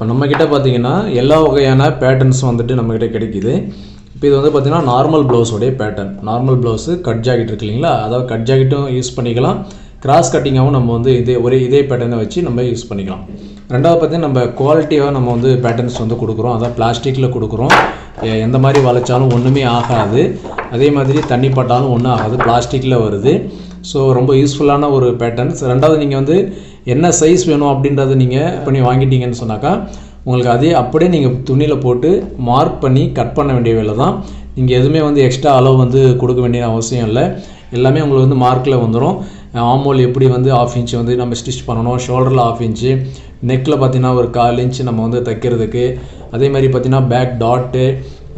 இப்போ நம்மக்கிட்ட பார்த்தீங்கன்னா எல்லா வகையான பேட்டர்ன்ஸும் வந்துட்டு நம்மக்கிட்ட கிடைக்குது. இப்போ இது வந்து பார்த்தீங்கன்னா normal ப்ளவுஸோடைய pattern normal blouse cut jacket இருக்கு இல்லைங்களா? அதாவது கட் ஜாக்கெட்டும் யூஸ் பண்ணிக்கலாம். கிராஸ் கட்டிங்காகவும் நம்ம வந்து இதே ஒரே இதே பேட்டர்னை வச்சு நம்ம யூஸ் பண்ணிக்கலாம். ரெண்டாவது பார்த்தீங்கன்னா நம்ம குவாலிட்டியாக நம்ம வந்து பேட்டர்ன்ஸ் வந்து கொடுக்குறோம். அதாவது பிளாஸ்டிக்கில் கொடுக்குறோம். எந்த மாதிரி வளைச்சாலும் ஒன்றுமே ஆகாது. அதே மாதிரி தண்ணி பட்டாலும் ஒன்றும் ஆகாது. பிளாஸ்டிக்கில் வருது. ஸோ ரொம்ப யூஸ்ஃபுல்லான ஒரு பேட்டர்ன்ஸ் ரெண்டாவது நீங்கள் வந்து என்ன சைஸ் வேணும் அப்படின்றத நீங்கள் பண்ணி வாங்கிட்டீங்கன்னு சொன்னாக்கா உங்களுக்கு அதே அப்படியே நீங்கள் துணியில் போட்டு மார்க் பண்ணி கட் பண்ண வேண்டிய வேலை தான். நீங்கள் எதுவுமே வந்து எக்ஸ்ட்ரா அளவு வந்து கொடுக்க வேண்டிய அவசியம் இல்லை. எல்லாமே உங்களுக்கு வந்து மார்க்கில் வந்துடும் ஆமோல் எப்படி வந்து ஆஃப் இன்ச் வந்து நம்ம ஸ்டிச் பண்ணணும் ஷோல்டரில் ஆஃப் இன்ச்சு நெக்கில் பார்த்தீங்கன்னா ஒரு கால் இன்ச் நம்ம வந்து தைக்கிறதுக்கு. அதே மாதிரி பார்த்தீங்கன்னா பேக் டாட்டு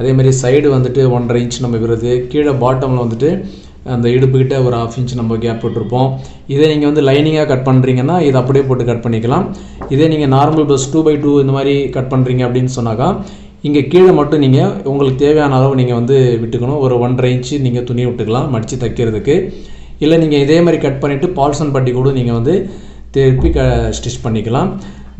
அதே மாதிரி சைடு வந்துட்டு ஒன்றரை இன்ச் நம்ம விடுறது. கீழே பாட்டமில் வந்துட்டு அந்த இடுப்புக்கிட்ட ஒரு ஆஃப் இன்ச் நம்ம கேப் விட்டுருப்போம் இதே நீங்கள் வந்து லைனிங்காக கட் பண்ணுறீங்கன்னா இதை அப்படியே போட்டு கட் பண்ணிக்கலாம். இதே நீங்கள் normal plus two by two இந்த மாதிரி கட் பண்ணுறீங்க அப்படின்னு சொன்னாக்கா இங்கே கீழே மட்டும் நீங்கள் உங்களுக்கு தேவையான அளவு நீங்கள் வந்து விட்டுக்கணும். ஒரு ஒன்றரை இன்ச்சு நீங்கள் துணி விட்டுக்கலாம் மடித்து தைக்கிறதுக்கு. இல்லை நீங்கள் இதே மாதிரி கட் பண்ணிவிட்டு பால்சன் பட்டி கூட நீங்கள் வந்து திருப்பி க ஸ்டிச் பண்ணிக்கலாம்.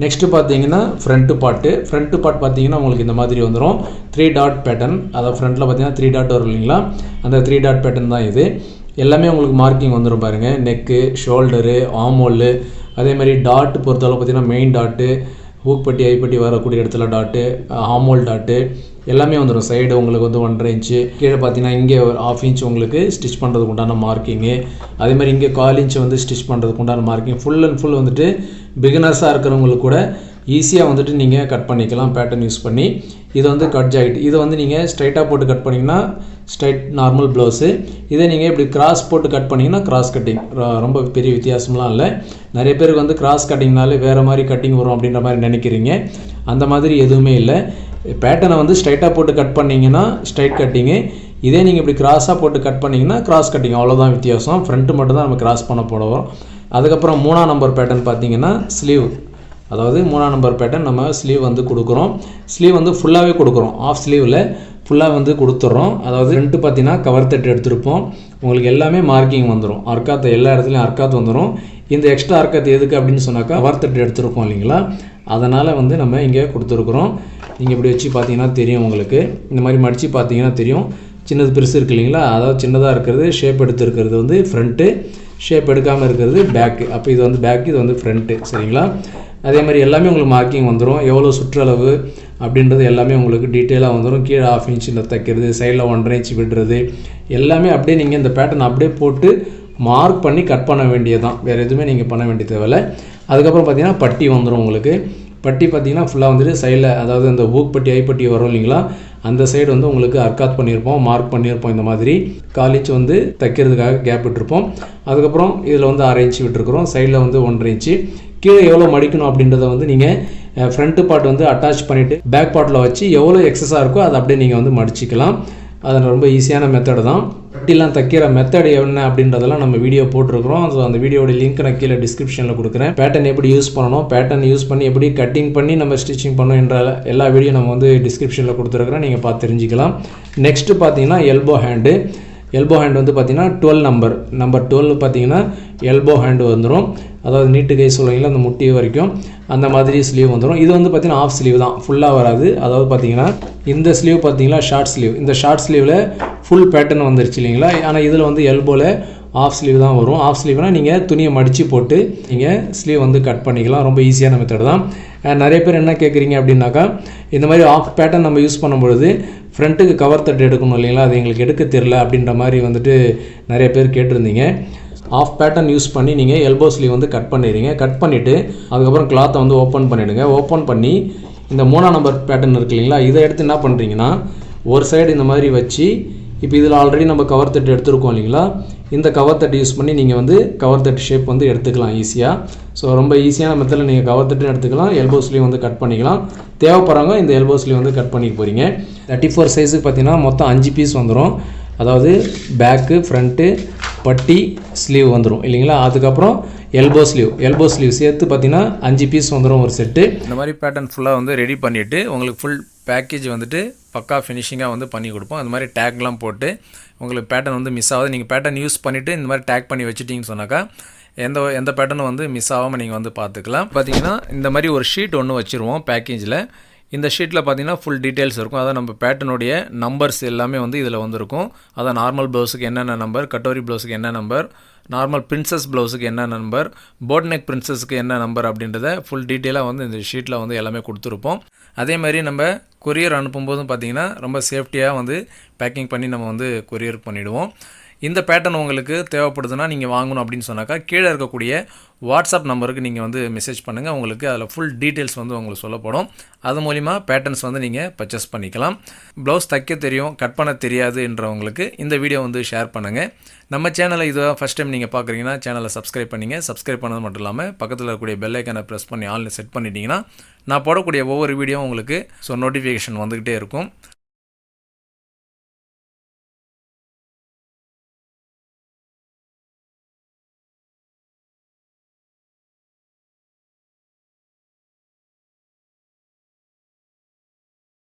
நெக்ஸ்ட்டு பார்த்தீங்கன்னா ஃப்ரண்ட்டு பாட்டு ஃப்ரண்ட்டு பாட் பார்த்தீங்கன்னா உங்களுக்கு இந்த மாதிரி வந்துடும் த்ரீ டாட் பேட்டர்ன் அதாவது ஃப்ரண்ட்டில் பார்த்தீங்கன்னா த்ரீ டாட் வரும் இல்லைங்களா? அந்த த்ரீ டாட் பேட்டர்ன் தான் இது. எல்லாமே உங்களுக்கு மார்க்கிங் வந்துடும் பாருங்கள் நெக்கு ஷோல்டரு ஆமோல் அதே மாதிரி டாட் பொறுத்தளவு பார்த்தீங்கன்னா மெயின் டாட்டு ஹூக்பட்டி ஐப்பட்டி வரக்கூடிய இடத்துல டாட்டு ஆமோல் டாட்டு எல்லாமே வந்துடும் சைடு உங்களுக்கு வந்து ஒன்றரை இன்ச்சு கீழே பார்த்தீங்கன்னா இங்கே ஒரு ஆஃப் இன்ச் உங்களுக்கு ஸ்டிச் பண்ணுறதுக்கு உண்டான மார்க்கிங்கு அதே மாதிரி இங்கே கால் இன்ச் வந்து ஸ்டிச் பண்ணுறதுக்கு உண்டான மார்க்கிங் ஃபுல் அண்ட் ஃபுல் வந்துட்டு பிகினர்ஸாக இருக்கிறவங்களுக்கு கூட ஈஸியாக வந்துட்டு நீங்கள் கட் பண்ணிக்கலாம். பேட்டர்ன் யூஸ் பண்ணி இது வந்து கட் ஜாக்கெட் இதை வந்து நீங்கள் ஸ்ட்ரைட்டாக போட்டு கட் பண்ணிங்கன்னா ஸ்ட்ரைட் நார்மல் ப்ளவுஸு இதே நீங்கள் இப்படி கிராஸ் போட்டு கட் பண்ணிங்கன்னா கிராஸ் கட்டிங் ரொம்ப பெரிய வித்தியாசம்லாம் இல்லை. நிறைய பேருக்கு வந்து கிராஸ் கட்டிங்னாலே வேறு மாதிரி கட்டிங் வரும் அப்படின்ற மாதிரி நினைக்கிறீங்க. அந்த மாதிரி எதுவுமே இல்லை. பேட்டர்னை வந்து ஸ்ட்ரைட்டாக போட்டு கட் பண்ணிங்கன்னா ஸ்ட்ரைட் கட்டிங்கு இதே நீங்கள் இப்படி கிராஸாக போட்டு கட் பண்ணிங்கன்னா கிராஸ் கட்டிங் அவ்வளோதான் வித்தியாசம். ஃப்ரண்ட்டு மட்டும் தான் நம்ம கிராஸ் பண்ண போடுவோம் அதுக்கப்புறம் மூணாம் நம்பர் பேட்டர்ன் பார்த்தீங்கன்னா ஸ்லீவ் அதாவது மூணாம் நம்பர் பேட்டர்ன் நம்ம ஸ்லீவ் வந்து கொடுக்குறோம். ஸ்லீவ் வந்து ஃபுல்லாகவே கொடுக்குறோம். ஆஃப் ஸ்லீவில் ஃபுல்லாக வந்து கொடுத்துட்றோம் அதாவது ரெண்டு பார்த்தீங்கன்னா கவர் தட்டு எடுத்திருப்போம். உங்களுக்கு எல்லாமே மார்க்கிங் வந்துடும் அர்க்காத்து எல்லா இடத்துலையும் அர்க்காத்து வந்துடும் இந்த எக்ஸ்ட்ரா அர்க்கத்து எதுக்கு அப்படின்னு சொன்னாக்கா கவர் எடுத்துருக்கோம் இல்லைங்களா? அதனால் வந்து நம்ம இங்கே கொடுத்துருக்குறோம். நீங்கள் இப்படி வச்சு பார்த்தீங்கன்னா தெரியும் உங்களுக்கு. இந்த மாதிரி மடித்து பார்த்தீங்கன்னா தெரியும். சின்னது பெருசு இருக்கு இல்லைங்களா? அதாவது சின்னதாக இருக்கிறது ஷேப் எடுத்துருக்கிறது வந்து ஃப்ரண்ட்டு ஷேப் எடுக்காமல் இருக்கிறது பேக்கு அப்போ இது வந்து பேக்கு இது வந்து ஃப்ரண்ட்டு சரிங்களா? அதே மாதிரி எல்லாமே உங்களுக்கு மார்க்கிங் வந்துடும் எவ்வளோ சுற்றளவு அப்படின்றது எல்லாமே உங்களுக்கு டீட்டெயிலாக வந்துடும் கீழே ஆஃப் இன்ச்சில் தைக்கிறது சைடில் ஒன்றரை இன்ச் விடுறது. எல்லாமே அப்படியே நீங்கள் இந்த பேட்டர்ன் அப்படியே போட்டு மார்க் பண்ணி கட் பண்ண வேண்டியதுதான். வேறு எதுவுமே நீங்கள் பண்ண வேண்டிய தேவையில்லை. அதுக்கப்புறம் பார்த்தீங்கன்னா பட்டி வந்துடும் உங்களுக்கு. பட்டி பார்த்தீங்கன்னா ஃபுல்லாக வந்துட்டு சைடில் அதாவது அந்த ஊக் பட்டி ஐப்பட்டி வரும் இல்லைங்களா? அந்த சைடு வந்து உங்களுக்கு அர்க்காத் பண்ணியிருப்போம் மார்க் பண்ணியிருப்போம் இந்த மாதிரி. காலிச்சு வந்து தைக்கிறதுக்காக கேப் விட்டுருப்போம். அதுக்கப்புறம் இதில் வந்து அரை இன்ச்சு விட்டுருக்குறோம். சைடில் வந்து ஒன்றரை இன்ச்சு கீழே எவ்வளோ மடிக்கணும் அப்படின்றத வந்து நீங்கள் ஃப்ரண்ட்டு பார்ட் வந்து அட்டாச் பண்ணிவிட்டு பேக் பார்ட்டில் வச்சு எவ்வளோ எக்ஸஸாக இருக்கோ அதை அப்படியே நீங்கள் வந்து மடிச்சிக்கலாம். அது ரொம்ப ஈஸியான மெத்தடு தான். பட்டிலாம் தைக்கிற மெத்தட் என்ன அப்படின்றதெல்லாம் நம்ம வீடியோ போட்டிருக்கிறோம். ஸோ அந்த வீடியோட லிங்க் நான் கீழே டிஸ்கிரிப்ஷனில் கொடுக்குறேன். பேட்டர்ன் எப்படி யூஸ் பண்ணணும்? பேட்டர்ன் யூஸ் பண்ணி எப்படி கட்டிங் பண்ணி நம்ம ஸ்டிச்சிங் பண்ணணும் என்ற எல்லா வீடியோ நம்ம வந்து டிஸ்கிரிப்ஷனில் கொடுத்துருக்குறேன். நீங்கள் பார்த்து தெரிஞ்சுக்கலாம். நெக்ஸ்ட்டு பார்த்தீங்கன்னா எல்போ ஹேண்டு எல்போ ஹேண்ட் வந்து பார்த்தீங்கன்னா டுவெல் நம்பர் நம்பர் டுவெல் பார்த்தீங்கன்னா எல்போ ஹேண்டு வந்துடும் அதாவது நீட்டு கை சொல்லுவீங்களா அந்த முட்டி வரைக்கும் அந்த மாதிரி ஸ்லீவ் வந்துடும் இது வந்து பார்த்தீங்கன்னா ஆஃப் ஸ்லீவ் தான். ஃபுல்லாக வராது. அதாவது பார்த்தீங்கன்னா இந்த ஸ்லீவ் பார்த்தீங்கன்னா ஷார்ட் ஸ்லீவ் இந்த ஷார்ட் ஸ்லீவில் ஃபுல் பேட்டர்ன் வந்துருச்சு இல்லைங்களா? ஆனால் இதில் வந்து எல்போவில் ஆஃப் ஸ்லீவ் தான் வரும். ஆஃப் ஸ்லீவ்னால் நீங்கள் துணியை மடித்து போட்டு நீங்கள் ஸ்லீவ் வந்து கட் பண்ணிக்கலாம். ரொம்ப ஈஸியான மெத்தட் தான். நிறைய பேர் என்ன கேட்குறீங்க அப்படின்னாக்கா இந்த மாதிரி ஆஃப் பேட்டர்ன் நம்ம யூஸ் பண்ணும்பொழுது ஃப்ரண்ட்டுக்கு கவர் தட்டு எடுக்கணும் இல்லைங்களா? அது எங்களுக்கு எடுக்க தெரில அப்படின்ற மாதிரி வந்துட்டு நிறைய பேர் கேட்டிருந்தீங்க. ஆஃப் பேட்டர்ன் யூஸ் பண்ணி நீங்கள் எல்போ ஸ்லீவ் வந்து கட் பண்ணிடுறீங்க. கட் பண்ணிவிட்டு அதுக்கப்புறம் கிளாத்தை வந்து ஓப்பன் பண்ணிவிடுங்க ஓப்பன் பண்ணி இந்த மூணாம் நம்பர் பேட்டர்ன் இருக்கு இல்லைங்களா? இதை எடுத்து என்ன பண்ணுறீங்கன்னா ஒரு சைடு இந்த மாதிரி வச்சு இப்போ இதில் ஆல்ரெடி நம்ம கவர் தட்டு எடுத்திருக்கோம் இல்லைங்களா? இந்த கவர் தட்டு யூஸ் பண்ணி நீங்கள் வந்து கவர் தட்டு ஷேப் வந்து எடுத்துக்கலாம் ஈஸியாக ஸோ ரொம்ப ஈஸியான மெத்தடில் நீங்கள் கவர் தட்டு எடுத்துக்கலாம். எல்போ ஸ்லீவ் வந்து கட் பண்ணிக்கலாம். தேவைப்படுறவங்க இந்த எல்போ ஸ்லீவ் வந்து கட் பண்ணிக்க போகிறீங்க தேர்ட்டி ஃபோர் சைஸுக்கு பார்த்தீங்கன்னா மொத்தம் அஞ்சு பீஸ் வந்துடும் அதாவது பேக்கு ஃப்ரண்ட்டு பட்டி ஸ்லீவ் வந்துடும் இல்லைங்களா? அதுக்கப்புறம் எல்போ ஸ்லீவ் எல்போ ஸ்லீவ் சேர்த்து பார்த்தீங்கன்னா அஞ்சு பீஸ் வந்துடும் ஒரு செட்டு இந்த மாதிரி பேட்டர்ன் ஃபுல்லாக வந்து ரெடி பண்ணிவிட்டு உங்களுக்கு ஃபுல் பேக்கேஜ் வந்துட்டு பக்கா ஃபினிஷிங்காக வந்து பண்ணி கொடுப்போம். அந்த மாதிரி டேக்லாம் போட்டு உங்களுக்கு பேட்டர்ன் வந்து மிஸ் ஆகாது. நீங்கள் பேட்டர்ன் யூஸ் பண்ணிவிட்டு இந்த மாதிரி டேக் பண்ணி வச்சுட்டிங்கன்னு சொன்னாக்கா எந்த எந்த பேட்டர்னும் வந்து மிஸ் ஆகாமல் நீங்கள் வந்து பார்த்துக்கலாம். பார்த்தீங்கன்னா இந்த மாதிரி ஒரு ஷீட் ஒன்று வச்சுருவோம் பேக்கேஜில் இந்த ஷீட்டில் பார்த்தீங்கன்னா ஃபுல் டீட்டெயில்ஸ் இருக்கும். அதாவது நம்ம பேட்டர்னுடைய நம்பர்ஸ் எல்லாமே வந்து இதில் வந்துருக்கும். அதான் நார்மல் ப்ளவுஸுக்கு என்னென்ன நம்பர் கட்டோரி ப்ளவுஸுக்கு என்ன நம்பர் நார்மல் பிரின்சஸ் ப்ளவுஸுக்கு என்ன நம்பர் போட் நெக் பிரின்சஸ்க்கு என்ன நம்பர் அப்படின்றத ஃபுல் டீட்டெயிலாக வந்து இந்த ஷீட்டில் வந்து எல்லாமே கொடுத்துருப்போம். அதே மாதிரி நம்ம கொரியர் அனுப்பும்போதும் பார்த்தீங்கன்னா ரொம்ப சேஃப்டியாக வந்து பேக்கிங் பண்ணி நம்ம வந்து கொரியர் பண்ணிவிடுவோம் இந்த பேட்டர்ன் உங்களுக்கு தேவைப்படுதுன்னா நீங்கள் வாங்கணும் அப்படின்னு சொன்னாக்கா கீழே இருக்கக்கூடிய வாட்ஸ்அப் நம்பருக்கு நீங்கள் வந்து மெசேஜ் பண்ணுங்கள் உங்களுக்கு அதில் ஃபுல் டீட்டெயில்ஸ் வந்து உங்களுக்கு சொல்லப்படும். அது மூலிமா பேட்டர்ன்ஸ் வந்து நீங்கள் பர்ச்சேஸ் பண்ணிக்கலாம். ப்ளவுஸ் தைக்க தெரியும் கட் பண்ண தெரியாதுன்றவங்களுக்கு இந்த வீடியோ வந்து ஷேர் பண்ணுங்கள் நம்ம சேனலை இது ஃபஸ்ட் டைம் நீங்கள் பார்க்குறீங்கன்னா சேனலை சப்ஸ்கிரைப் பண்ணிங்க. சப்ஸ்கிரைப் பண்ணது மட்டும் இல்லாமல் பக்கத்தில் இருக்கக்கூடிய பெல்லைக்கனை ப்ரெஸ் பண்ணி ஆன்லைன் செட் பண்ணிட்டீங்கன்னா நான் போடக்கூடிய ஒவ்வொரு வீடியோ உங்களுக்கு ஸோ நோட்டிஃபிகேஷன் வந்துக்கிட்டே இருக்கும்.